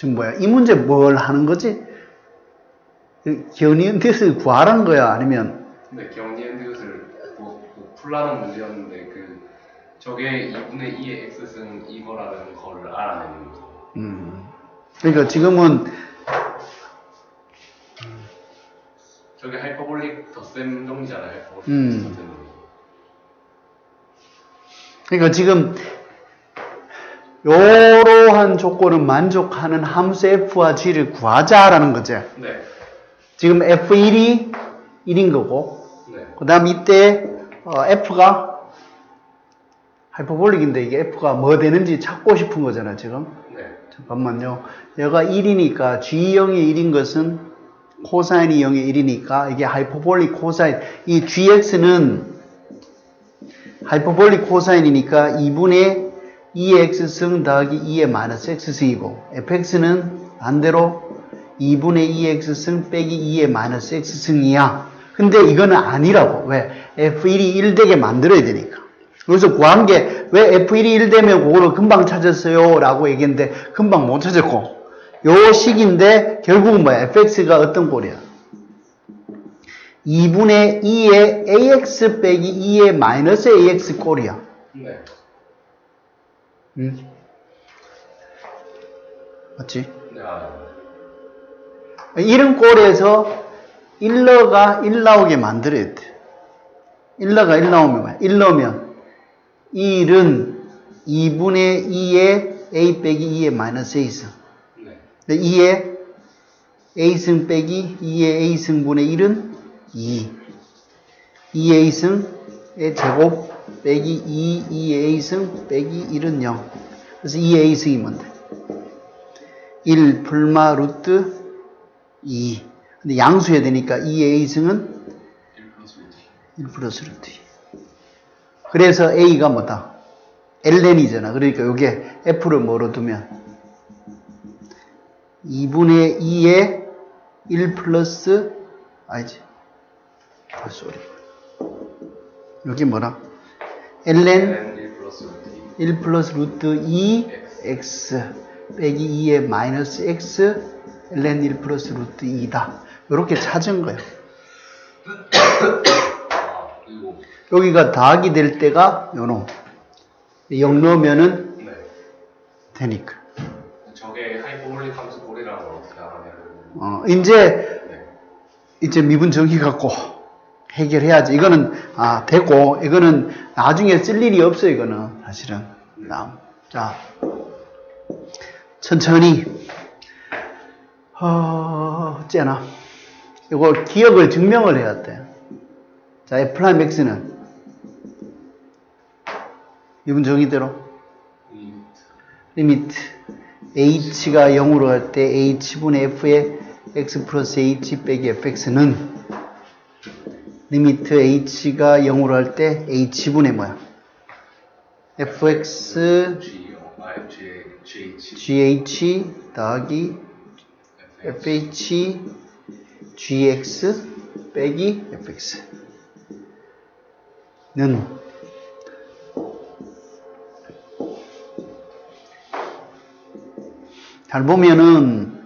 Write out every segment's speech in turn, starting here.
지금 뭐야? 이 문제 뭘 하는 거지? 뜻을 구하라는 거야? 아니면, 근데 것을 뭐, 뭐 풀라는 문제였는데 그 저게 2분의 2의 x승 이거라는 거를 알아내는 거. 음. 그러니까 지금은, 저게 하이퍼볼릭 덧셈 정리잖아요. 음. 그러니까 지금, 요러한 조건을 만족하는 함수 f와 g를 구하자라는 거지. 네. 지금 f1이 1인 거고, 네. 그 다음 이때 어, f가 하이퍼볼릭인데 이게 f가 뭐 되는지 찾고 싶은 거잖아 지금 네. 잠깐만요 얘가 1이니까 g0이 1인 것은 코사인이 0이 1이니까 이게 하이퍼볼릭 코사인 이 gx는 하이퍼볼릭 코사인이니까 2분의 2의 x승 더하기 2의 마이너스 x승이고 fx는 반대로 2분의 2의 x승 빼기 2의 마이너스 x승이야. 근데 이거는 아니라고. 왜? f1이 1 되게 만들어야 되니까. 그래서 구한 게 왜 f1이 1 되면 그거를 금방 찾았어요? 라고 얘기했는데 금방 못 찾았고 요 식인데 결국은 뭐야? fx가 어떤 꼴이야? 2분의 2의 ax 빼기 2의 마이너스 ax 꼴이야. 네. 응? 맞지? 네. 아, 이런 꼴에서 1러가 1 나오게 만들어야 돼. 1러가 1 나오면 뭐야? 1 넣으면 1은 2분의 2의 a 빼기 2의 마이너스 a승. 네. 2의 a승 빼기 2의 a승분의 1은 2. 2a승의 제곱 빼기 2, 2의 a승 빼기 1은 0. 그래서 2의 a승이 뭔데? 1 풀마 루트 2. 근데 양수해야 되니까 2의 a승은 1 플러스 1 플러스 루트 2. 그래서 a가 뭐다? ln이잖아. 그러니까 요게 f를 뭐로 두면 2분의 2의 1 플러스 아니지. 아, 쏘리. 여기 뭐라? Ln n 1 플러스 2. 1 플러스 루트 2 x 빼기 2의 마이너스 x ln 1 플러스 루트 2다. 이렇게 찾은 거예요. 여기가 더하기 될 때가 요놈. 0 넣으면은 네. 되니까. 저게 하이퍼볼릭 함수 어떻게 알아내는 어, 이제, 네. 이제 미분 정의 갖고 해결해야지. 이거는, 아, 되고, 이거는 나중에 쓸 일이 없어, 이거는. 사실은. 자. 천천히. 어, 어째나. 이거 기억을 증명을 해야 돼. 자, F 프라임 X는 미분 정의대로 이 리미트 h가 0으로 할 때 h분의 f의 x 플러스 h 빼기 fx는 리미트 h가 0으로 할 때 h분의 뭐야? fx GH, gh 더하기 fh gx 빼기 fx는 잘 보면은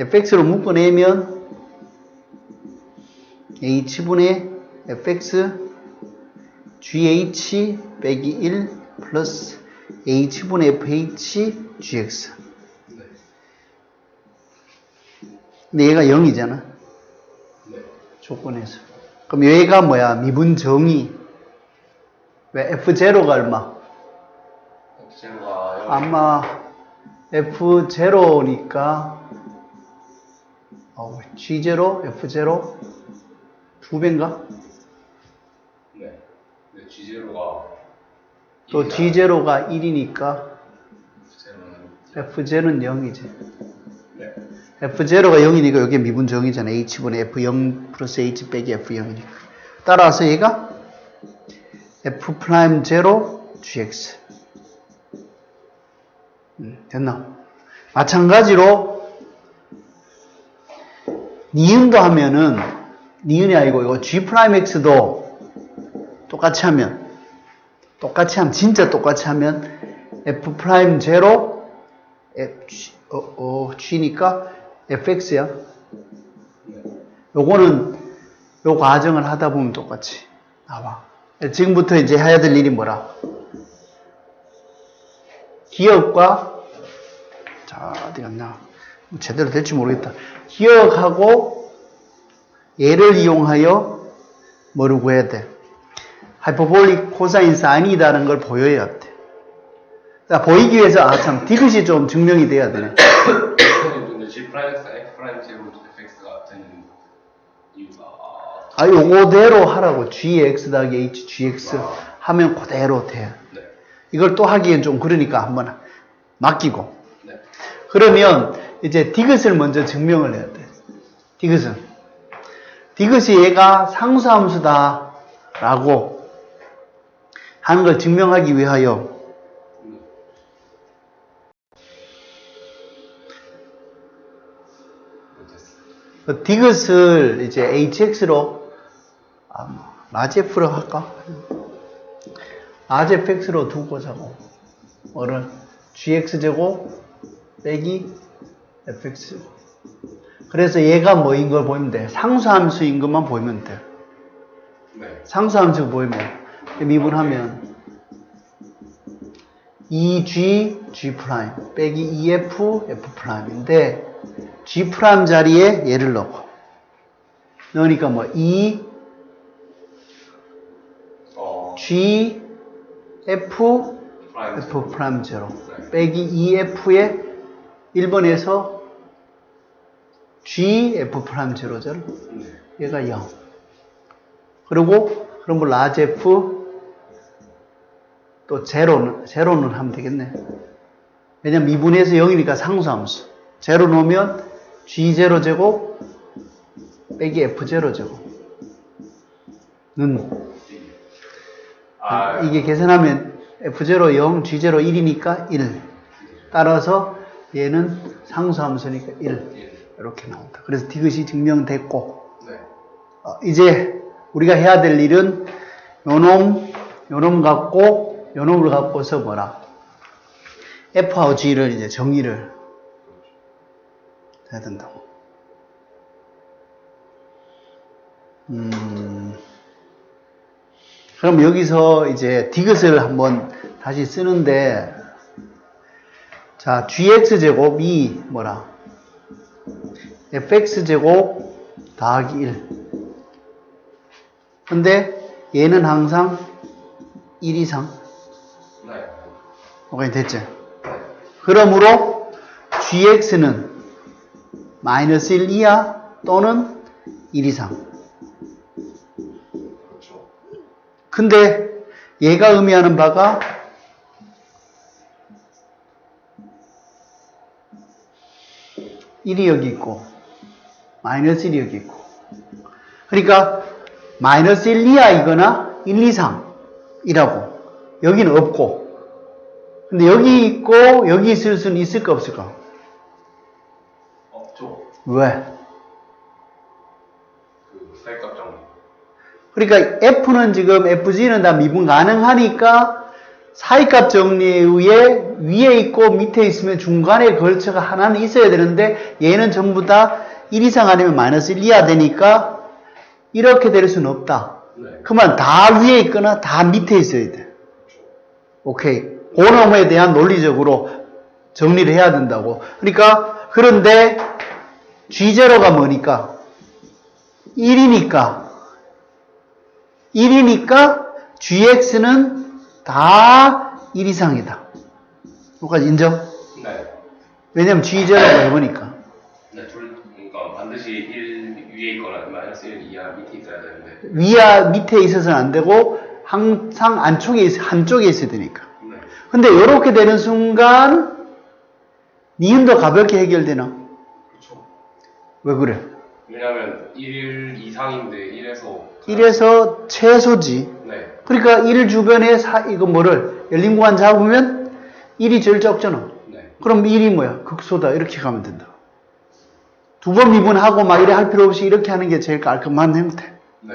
fx로 묶어내면 h분의 fx gh 빼기 1 플러스 h분의 fh gx. 네. 근데 얘가 0이잖아. 네. 조건에서. 그럼 얘가 뭐야? 미분 정의 왜 f0가 얼마? 아마 F0니까 어, G0, F0 두 배인가? 네. 네, G0가 또 G0가 1이니까 F0는 F0는 0이지. 네. F0가 0이니까 여기 미분 정의잖아. H분의 F0 플러스 H 빼기 F0이니까. 따라서 얘가 F 프라임 0 GX. 음, 됐나? 마찬가지로 니은도 하면은 니은이 아니고 이거 G 프라임 X도 똑같이 하면 똑같이 하면 진짜 똑같이 하면 F 프라임 0 F, 어, 어, G니까 fx야. 네. 요거는 요 과정을 하다 보면 똑같이 나와. 지금부터 이제 해야 될 일이 뭐라? 기억과 자 어디 갔나? 뭐 제대로 될지 모르겠다. 기억하고 얘를 이용하여 뭐를 구해야 돼? 하이퍼볼릭 코사인 사인이다는 걸 보여야 돼. 자, 보이기 위해서 아 참 디귿이 좀 증명이 돼야 되네. 아, 요거대로 하라고. gx 더하기 h, gx 하면 그대로 돼. 네. 이걸 또 하기엔 좀 그러니까 한번 맡기고. 네. 그러면 이제 디귿을 먼저 증명을 해야 돼. 디귿은. 디귿이 얘가 상수함수다. 라고 하는 걸 증명하기 위하여 디귿을 이제 hx로 아, 뭐, 라제프로 할까? 라제프x로 두고 자고 뭐를 gx제곱 빼기 fx 그래서 얘가 뭐인 걸 보이면 돼 상수함수인 것만 보이면 돼 네. 상수함수 보이면 미분하면 2g g 프라임 빼기 2f f 프라임인데 g 프라임 자리에 얘를 넣고 넣으니까 뭐 2 어. g f 프라임 f 프라임 제로 빼기 2f에 1번에서 g f 프라임 제로잖아 네. 얘가 0 그리고 그럼 뭐 라지 f 또 제로는 제로는 하면 되겠네. 왜냐면 미분에서 0이니까 상수함수. 제로 놓으면 g0 제곱 빼기 f0 제곱. 는 아. 이게 계산하면 f0 0 g0 1이니까 1 따라서 얘는 상수함수니까 1 이렇게 나온다 그래서 디귿이 증명됐고 네. 어, 이제 우리가 해야 될 일은 요놈, 요놈 갖고, 요놈을 갖고서 뭐라? F하고 G를 이제 정의를 해야 된다고. 음, 그럼 여기서 이제 디귿을 한번 다시 쓰는데, 자, gx제곱이 뭐라? Fx제곱 더하기 1. 근데 얘는 항상 1 이상. 네. 오케이, 됐지? 그러므로 gx는 마이너스 1 이하 또는 1 이상. 그렇죠. 근데 얘가 의미하는 바가 일이 여기 있고 마이너스 1이 여기 있고 그러니까 마이너스 1 이하 이거나 1 이상이라고 여기는 없고 근데 여기 있고 여기 있을 수는 있을까 없을까? 없죠. 왜? 그. 그러니까 F는 지금 FG는 다 미분 가능하니까 사이값 정리에 의해 위에 있고 밑에 있으면 중간에 걸쳐가 하나는 있어야 되는데 얘는 전부 다 1 이상 아니면 마이너스 1 이하 되니까 이렇게 될 수는 없다. 네. 그러면 다 위에 있거나 다 밑에 있어야 돼. 오케이. 고놈에 대한 논리적으로 정리를 해야 된다고. 그러니까 그런데 G0가 뭐니까? 1이니까 1이니까 gx는 다 1 이상이다. 여기까지 인정? 네. 왜냐면 g0가 해보니까. 네. 둘 그러니까 반드시 1 위에 있거나 마이너스 1 이하 밑에 있어야 되는데. 위와 밑에 있어서는 안 되고 항상 안쪽에 있, 한쪽에 있어야 되니까. 네. 근데 이렇게 되는 순간 니은도 가볍게 해결되나? 그렇죠. 왜 그래? 왜냐면 1 이상인데 1에서 1에서 최소지. 네. 그러니까 1 주변에 사, 이거 뭐를 열린 공간 잡으면 1이 제일 적잖아. 네. 그럼 1이 뭐야? 극소다. 이렇게 가면 된다. 두 번 미분하고 막 이래 할 필요 없이 이렇게 하는 게 제일 깔끔한 형태. 네.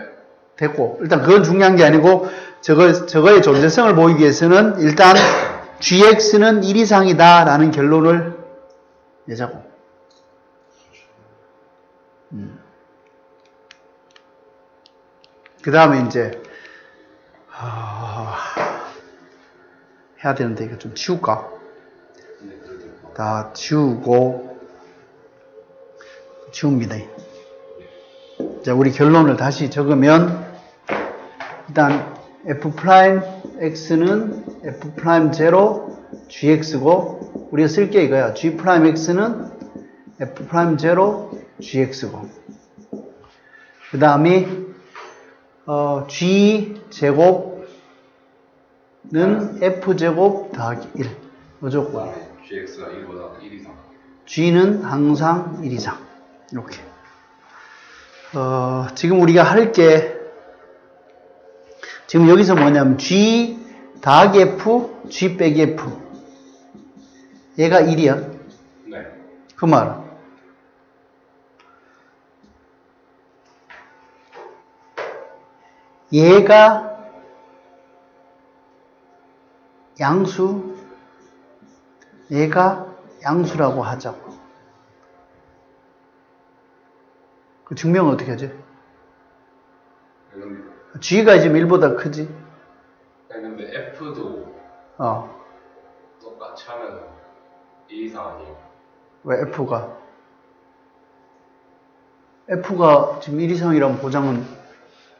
됐고. 일단 그건 중요한 게 아니고, 저거, 저거의 존재성을 보이기 위해서는 일단 gx는 1 이상이다 라는 결론을 얘자고. 음. 그 다음에 이제, 아, 해야 되는데 이거 좀 치울까? 다 치우고, 치웁니다. 자, 우리 결론을 다시 적으면, 일단, f 프라임 x는 f 프라임 제로 gx고, 우리가 쓸 게 이거야. g 프라임 x는 f 프라임 제로 gx고. 그 다음에, 어, g 제곱는 f 제곱 더하기 1. 어쩌고. 그다음에 GX가 1보다 1 이상 G는 항상 1 이상. 이렇게. 어, 지금 우리가 할 게, 지금 여기서 뭐냐면, G 더하기 F, G 빼기 F. 얘가 1이야. 네 그 말. 얘가 양수, 얘가 양수라고 하자고. 그 증명은 어떻게 하지? G가 지금 1보다 크지? 근데 F도 어. 똑같이 하면 1 이상 아니에요 왜 F가? F가 지금 1 이상이라는 보장은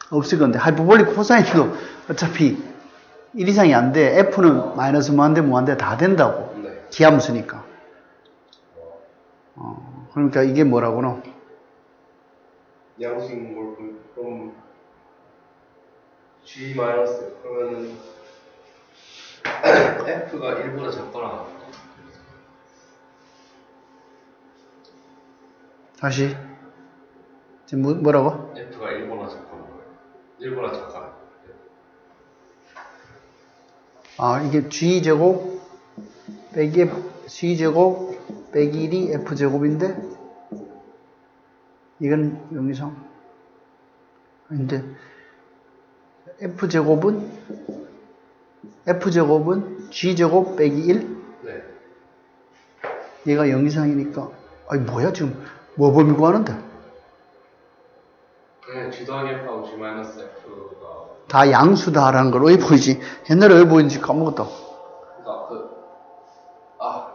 없을 건데, 하이퍼볼릭 코사인도 어차피 1 이상이 안 돼. F는 마이너스 무한대, 무한대 다 된다고. 네 기함수니까. 어, 그러니까 이게 뭐라고노? 뭘 그럼- 그럼 G 마이너스 그러면은 F가 1보다 작거나 다시. 지금 뭐, 뭐라고? F가 1보다 작거나 1보다 작거나 아, 이게 G제곱 빼기 F, C제곱 빼기 1이 F제곱인데, 이건 0 이상. 근데, F제곱은, F제곱은 G제곱 빼기 1? 네 얘가 0 이상이니까, 아니, 뭐야, 지금, 뭐 범위 구하는데? F하고 G 마이너스 F가 다 양수다라는 걸 왜 보이지? 옛날에 왜 보이는지 까먹었다. 그러니까 그 아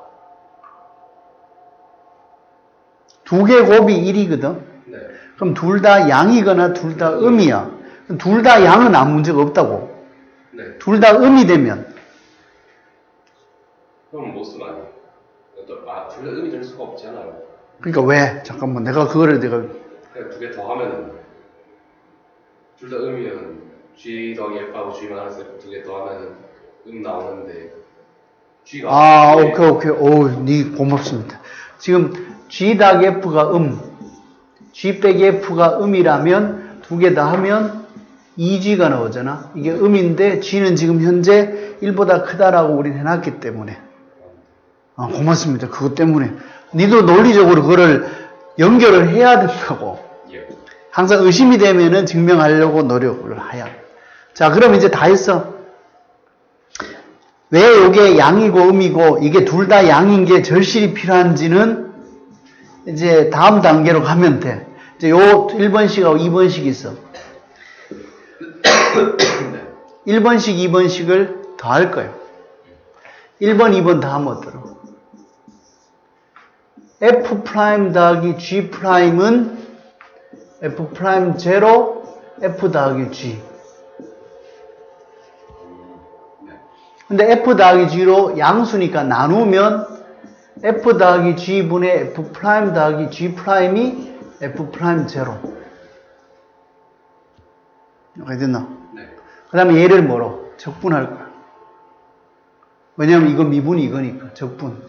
두 개 곱이 1이거든? 네. 그럼 둘 다 양이거나 둘 다 음이야. 둘 다 양은 아무 문제가 없다고. 네. 둘 다 음이 되면 그럼 돼요. 아, 둘 다 음이 될 수가 없잖아요. 그러니까 왜? 잠깐만 내가 그거를 내가 그냥 두개 더 하면은 둘 다 음이면 G 더하기 F하고 G 마이너스 F 두개 더 하면은 음 나오는데 G가 아 오케이 오케이 오니 고맙습니다. 지금 G 더하기 F가 음 G 빼기 F가 음이라면 두 개 다 하면 2G가 나오잖아. 이게 음인데 G는 지금 현재 1보다 크다라고 우리는 해놨기 때문에 아, 고맙습니다. 그것 때문에 니도 논리적으로 그거를 연결을 해야 된다고. 예. 항상 의심이 되면은 증명하려고 노력을. 돼. 자, 그럼 이제 다 했어. 왜 이게 양이고 음이고 이게 둘 다 양인 게 절실히 필요한지는 이제 다음 단계로 가면 돼. 이제 요 1번씩하고 2번씩 있어. 1번씩, 2번씩을 더 할 거예요. 1번, 2번 다 하면 어떠로? f 프라임 더하기 g 프라임은 f 프라임 제로 f 더하기 g. 네. 근데 f 더하기 g로 양수니까 나누면 f 더하기 g분의 f 프라임 더하기 g 프라임이 f 프라임 제로. 이렇게 됐나? 네. 그 다음에 얘를 뭐로? 적분할 거야. 왜냐면 이거 미분이 이거니까, 적분.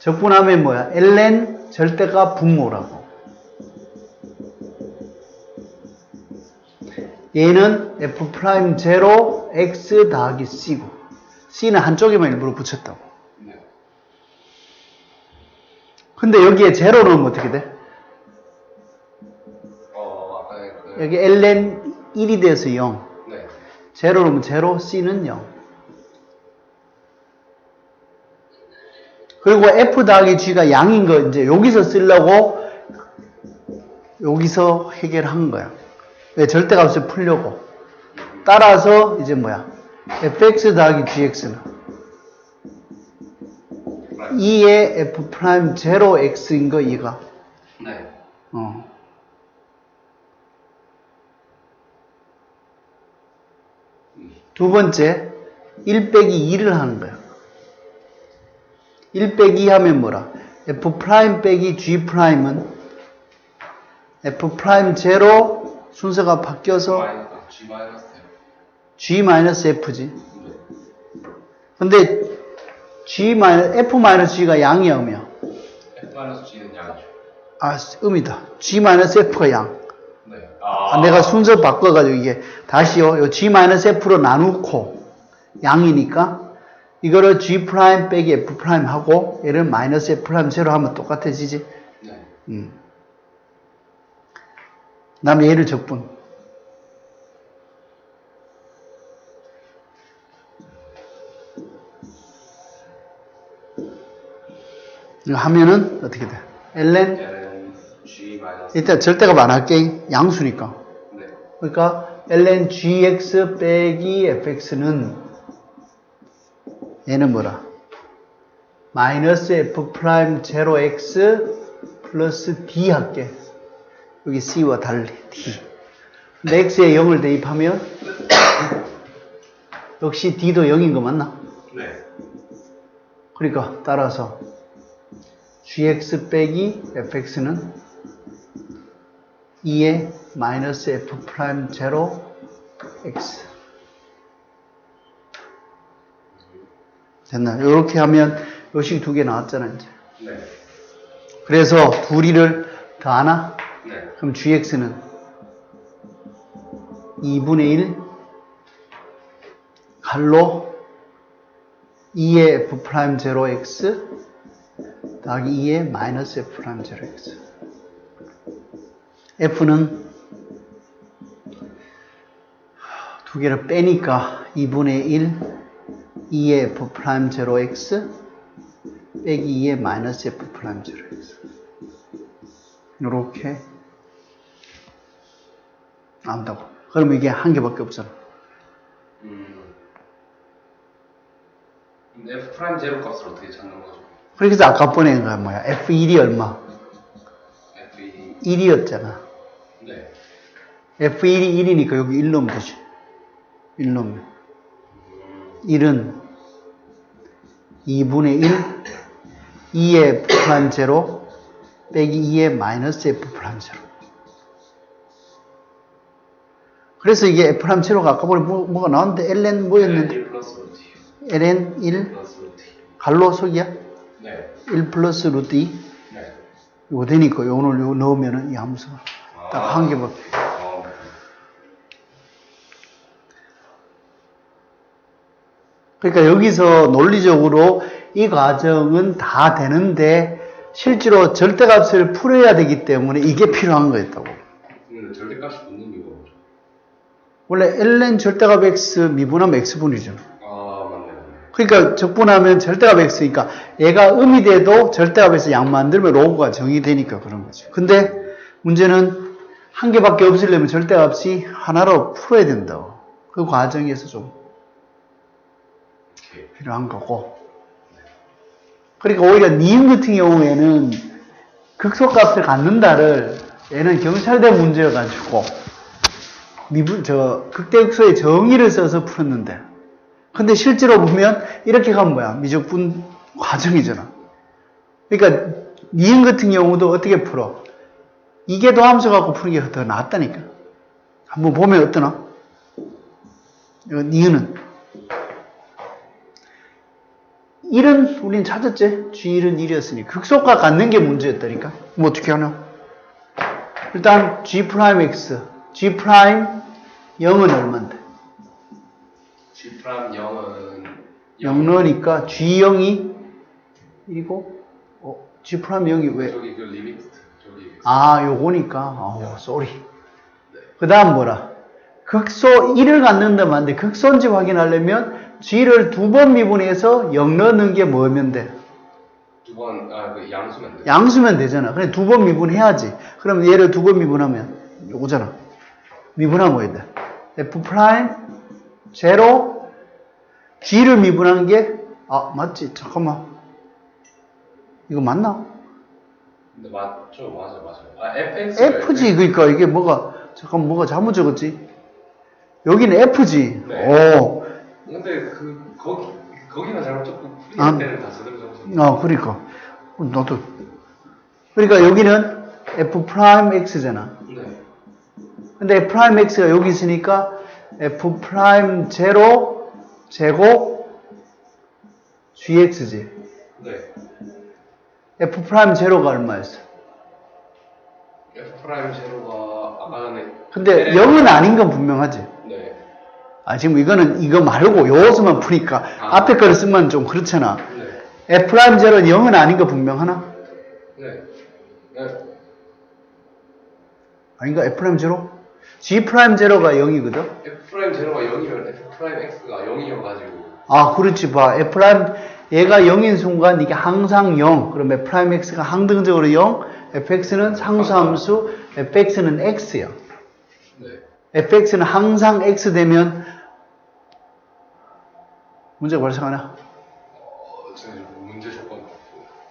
적분하면 뭐야? ln 절대가 분모라고. 얘는 f 프라임 제로 x 더하기 c고, c는 한쪽에만 일부러 붙였다고. 네. 근데 여기에 제로 넣으면 어떻게 돼? 어, 아까 그 여기 ln 1이 돼서 0. 네. 제로 넣으면 제로, c는 0. 그리고 f 더하기 g가 양인 거 이제 여기서 쓰려고 여기서 해결한 거야. 왜 절대값을 풀려고. 따라서 이제 뭐야? fx 더하기 gx는 2의 f 프라임 0x인 거 이가. 네. 어. 두 번째, 1 빼기 2를 하는 거야. 1 빼기 2 하면 뭐라? f 프라임 빼기 g 프라임은 f 프라임 제로 순서가 바뀌어서 마이너스 G 마이너스 g 마이너스 f지. 네. 근데 g 마이너스 f 마이너스 g가 양이야, 음이야? F 마이너스 G는 양이죠. 아, 음이다. g 마이너스 f가 양. 네. 아, 내가 순서 바꿔가지고 이게 다시요. 요 G-F로 나누고 양이니까 이거를 G 프라임 빼기 F 프라임 하고 얘를 마이너스 F 프라임 제로 하면 똑같아지지. 네. 음. 그다음에 얘를 적분. 이거 하면은 어떻게 돼? ln 일단 절대값 안 할게 양수니까. 네. 그러니까 ln gx 빼기 fx는 얘는 뭐라? 마이너스 f 프라임 제로 x 플러스 d 할게. 여기 c와 달리 d. 근데 x에 0을 대입하면 역시 d도 0인 거 맞나? 네. 그러니까 따라서 gx 빼기 fx는 2의 마이너스 f 프라임 제로 x 됐나? 이렇게 하면 요식 두 개 나왔잖아 이제. 네. 그래서 둘이를 더 하나? 네. 그럼 gx는 2분의 1 갈로 2의 f 프라임 제로 x 더하기 2의 마이너스 f 프라임 제로 x f는 두 개를 빼니까 2분의 1 2의 f 프라임 제로 x 빼기 2의 마이너스 f 프라임 제로 x 이렇게 나온다고. 그러면 이게 한 개밖에 없잖아. 음. F 프라임 제로 값을 어떻게 찾는 거죠? 그래서 아까 보낸 거야 뭐야? F1이 얼마? F 2 1이었잖아. 네. F1이 1이니까 여기 1 넣으면 되지. 1 넣으면. 1은 2분의 1 2의 F 프라임 제로 빼기 2의 마이너스 F 프라임 제로. 그래서 이게 F 프라임 제로가 아까 보니 뭐, 뭐가 나왔는데 ln 뭐였는데? 1 플러스 루트 2. ln 1 플러스 루트 2. 갈로 속이야? 네. 1 플러스 루트 2 네. 이거 되니까 오늘 요 넣으면은 이 함수가 딱한 개밖에. 어. 그러니까 여기서 논리적으로 이 과정은 다 되는데 실제로 절대값을 풀어야 되기 때문에 이게 필요한 거였다고. 근데 절대값이? 원래 ln 절대값 x 미분하면 x분이잖아. 아, 맞네. 그러니까 적분하면 절대값 x니까 얘가 음이 돼도 절대값에서 양 만 들면 로그가 정이 되니까 그런 거죠. 근데 문제는 한 개밖에 없으려면 절대값이 하나로 풀어야 된다고. 그 과정에서 좀. 필요한 거고. 그러니까 오히려 니은 같은 경우에는 극소값을 갖는다를 얘는 경찰대 문제여가지고 미분 저 극대극소의 정의를 써서 풀었는데 근데 실제로 보면 이렇게 가면 뭐야 미적분 과정이잖아. 그러니까 니은 같은 경우도 어떻게 풀어? 이게 도함수 갖고 푸는 게 더 낫다니까. 한번 보면 어떠나? 니은은 1은 우린 찾았지? G1은 1이었으니 극소가 갖는 게 문제였다니까. 그럼 어떻게 하냐? 일단 G 프라임 X, G 프라임 0은 얼만데? G 프라임 0은 0 넣으니까 G0이 1이고 어, G 프라임 0이 왜? 저기 그 리미트 저기 아, 요거니까. 아, 쏘리. 그 다음 뭐라? 극소 1을 갖는다 만데 극소인지 확인하려면 G를 두 번 미분해서 0 넣는 게 뭐면 돼? 두 번, 아, 그 양수면 돼. 양수면 되잖아. 그래 두 번 미분해야지. 그럼 얘를 두 번 미분하면 요거잖아. 돼? f 프라임 제로 g를 미분한 게아 맞지? 잠깐만 이거 맞나? 근데 맞죠, 맞아, 맞아. 아, fx. fg 그러니까 이게 뭐가 잠깐 뭐가 잘못 적었지? 여기는 fg. 네. 오. 근데 그 거기 거기만 잘못 적고 풀이할 아. 때는 다 제대로 적었어. 아 그러니까 나도 그러니까 여기는 f 프라임 x잖아. 네. 근데 f 프라임 x가 여기 있으니까 f 프라임 제로 제곱 gx지. 네. f 프라임 제로가 얼마였어? f 프라임 제로가 아까 전에. 근데 네. 0은 아닌 건 분명하지. 네. 아 지금 이거는 이거 말고 요것만 푸니까 아. 앞에 거를 쓰면 좀 그렇잖아. 네. f 프라임 제로는 0은 아닌 거 분명하나? 네. 네. 아닌가? f 프라임 제로? G 프라임 제로가 0이거든. f 프라임 제로가 0이면 f 프라임 x가 0이어가지고. 아, 그렇지. 봐. f 프라임, 얘가 0인 순간 이게 항상 0. 그럼 f 프라임 x가 항등적으로 0. fx는 상수함수, fx는 x야. 네. fx는 항상 x 되면 문제가 발생하나? 어, 지금 문제 조건.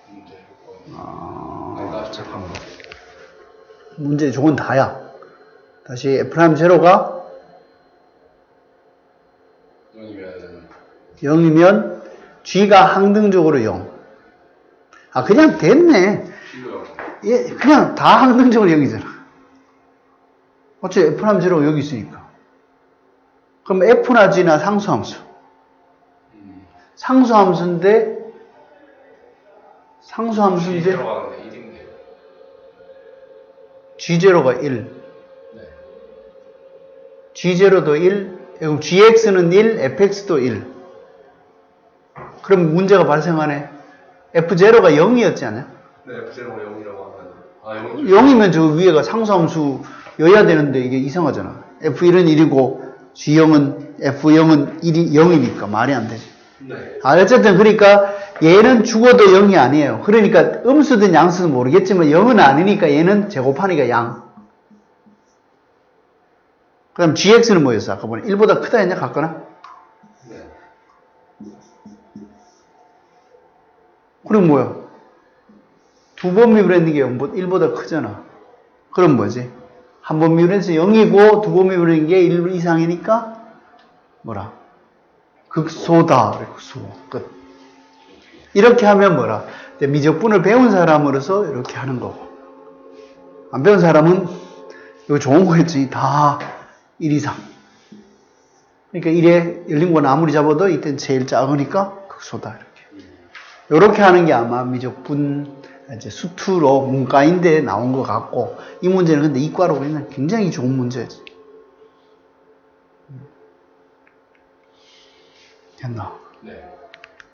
문제 조건. 아, 아까 잠깐만. 문제 조건 다야. 다시 f 프라임 제로가 0이면 0이면 g가 항등적으로 0. 아, 그냥 됐네. 예, 그냥 다 항등적으로 0이잖아. 어째 f 프라임 제로가 여기 있으니까. 그럼 f나 g나 상수함수. 음. 상수함수인데, G 상수함수인데, 1인데. g0가 1, 네. G0도 1, 그럼 gx는 1, fx도 1. 그럼 문제가 발생하네. f0가 0이었지 않냐? 네, f 제로가 0이라고 하면 아 0이죠. 0이면 저 위에가 상수함수여야 되는데 이게 이상하잖아. f1은 1이고, g0은, f0은 1이 0이니까 말이 안 되지. 네. 아, 어쨌든 그러니까 얘는 죽어도 0이 아니에요. 그러니까 음수든 양수든 모르겠지만 0은 아니니까 얘는 제곱하니까 양. 그럼 gx는 뭐였어? 아까 보니 1보다 크다 했냐? 같거나? 네. 그럼 뭐야? 두 번 미분했는 게 1보다 크잖아. 그럼 뭐지? 한 번 미분해서 0이고 두 번 미분한 게1 이상이니까 뭐라? 극소다. 극소. 끝. 이렇게 하면 뭐라? 미적분을 배운 사람으로서 이렇게 하는 거고. 안 배운 사람은 이거 좋은 거였지. 다 1 이상. 그러니까 1에 열린 건 아무리 잡아도 이때는 제일 작으니까 극소다. 이렇게. 이렇게 하는 게 아마 미적분 이제 수투로 문과인데 나온 것 같고 이 문제는 근데 이과로 보면 굉장히 좋은 문제지. 됐나? 네.